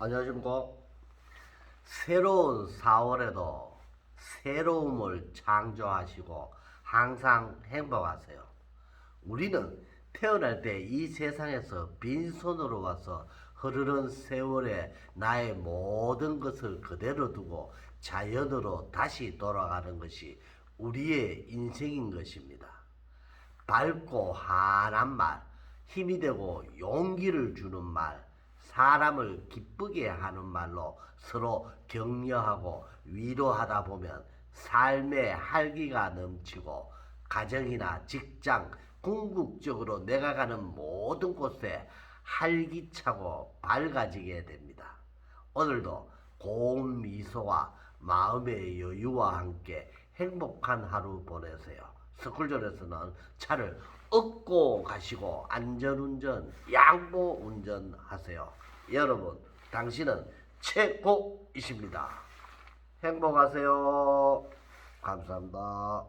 안녕하십니까. 새로운 4월에도 새로움을 창조하시고 항상 행복하세요. 우리는 태어날 때 이 세상에서 빈손으로 와서 흐르는 세월에 나의 모든 것을 그대로 두고 자연으로 다시 돌아가는 것이 우리의 인생인 것입니다. 밝고 환한 말, 힘이 되고 용기를 주는 말, 사람을 기쁘게 하는 말로 서로 격려하고 위로하다 보면 삶의 활기가 넘치고 가정이나 직장, 궁극적으로 내가 가는 모든 곳에 활기차고 밝아지게 됩니다. 오늘도 고운 미소와 마음의 여유와 함께 행복한 하루 보내세요. 스쿨존에서는 차를 얻고 가시고 안전운전, 양보 운전하세요. 여러분, 당신은 최고이십니다. 행복하세요. 감사합니다.